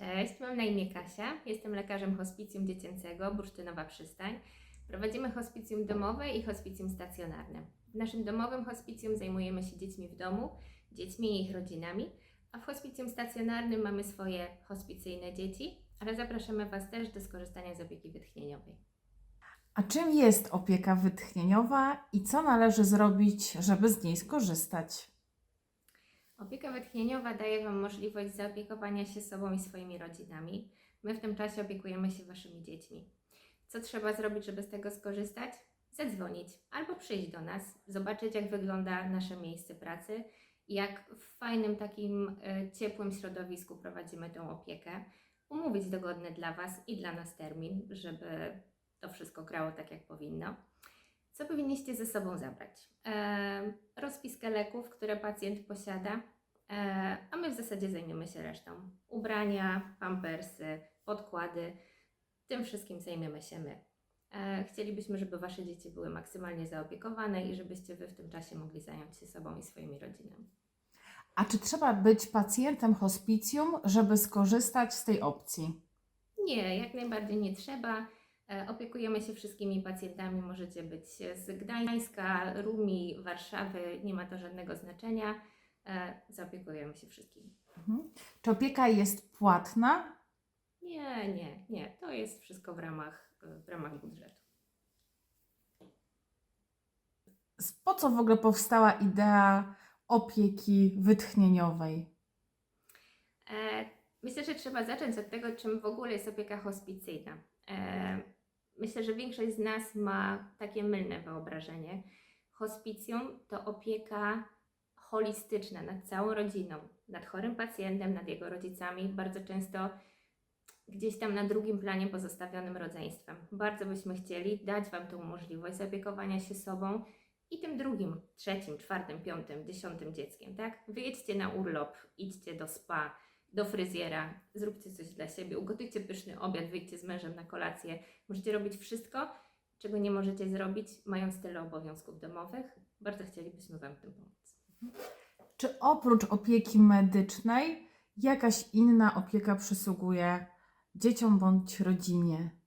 Cześć, mam na imię Kasia. Jestem lekarzem hospicjum dziecięcego Bursztynowa Przystań. Prowadzimy hospicjum domowe i hospicjum stacjonarne. W naszym domowym hospicjum zajmujemy się dziećmi w domu, dziećmi i ich rodzinami, a w hospicjum stacjonarnym mamy swoje hospicyjne dzieci, ale zapraszamy Was też do skorzystania z opieki wytchnieniowej. A czym jest opieka wytchnieniowa i co należy zrobić, żeby z niej skorzystać? Opieka wytchnieniowa daje Wam możliwość zaopiekowania się sobą i swoimi rodzinami. My w tym czasie opiekujemy się Waszymi dziećmi. Co trzeba zrobić, żeby z tego skorzystać? Zadzwonić albo przyjść do nas, zobaczyć, jak wygląda nasze miejsce pracy jak w fajnym, takim e, ciepłym środowisku prowadzimy tą opiekę. Umówić dogodny dla Was i dla nas termin, żeby to wszystko grało tak, jak powinno. Co powinniście ze sobą zabrać? E, rozpiskę leków, które pacjent posiada, e, a my w zasadzie zajmiemy się resztą. Ubrania, pampersy, podkłady, tym wszystkim zajmiemy się my. E, chcielibyśmy, żeby Wasze dzieci były maksymalnie zaopiekowane i żebyście Wy w tym czasie mogli zająć się sobą i swoimi rodzinami. A czy trzeba być pacjentem hospicjum, żeby skorzystać z tej opcji? Nie, jak najbardziej nie trzeba. E, Opiekujemy się wszystkimi pacjentami. Możecie być z Gdańska, Rumi, Warszawy, nie ma to żadnego znaczenia. E, Zaopiekujemy się wszystkimi. Mhm. Czy opieka jest płatna? Nie, nie, nie. To jest wszystko w ramach, w ramach budżetu. Po co w ogóle powstała idea opieki wytchnieniowej? E, Myślę, że trzeba zacząć od tego, czym w ogóle jest opieka hospicyjna. Myślę, że większość z nas ma takie mylne wyobrażenie. Hospicjum to opieka holistyczna nad całą rodziną, nad chorym pacjentem, nad jego rodzicami, bardzo często gdzieś tam na drugim planie pozostawionym rodzeństwem. Bardzo byśmy chcieli dać Wam tą możliwość zaopiekowania się sobą i tym drugim, trzecim, czwartym, piątym, dziesiątym dzieckiem, tak? Wyjedźcie na urlop, idźcie do spa, do fryzjera, zróbcie coś dla siebie, ugotujcie pyszny obiad, wyjdźcie z mężem na kolację. Możecie robić wszystko, czego nie możecie zrobić, mając tyle obowiązków domowych. Bardzo chcielibyśmy Wam w tym pomóc. Czy oprócz opieki medycznej jakaś inna opieka przysługuje dzieciom bądź rodzinie?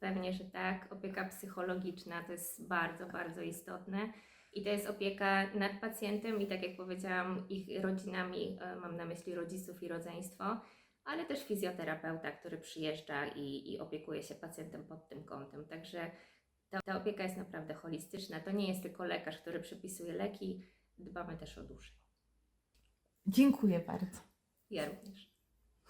Pewnie, że tak. Opieka psychologiczna to jest bardzo, bardzo istotne. I to jest opieka nad pacjentem i tak jak powiedziałam, ich rodzinami, e, mam na myśli rodziców i rodzeństwo, ale też fizjoterapeuta, który przyjeżdża i, i opiekuje się pacjentem pod tym kątem. Także ta, ta opieka jest naprawdę holistyczna. To nie jest tylko lekarz, który przepisuje leki, dbamy też o duszę. Dziękuję bardzo. Ja również.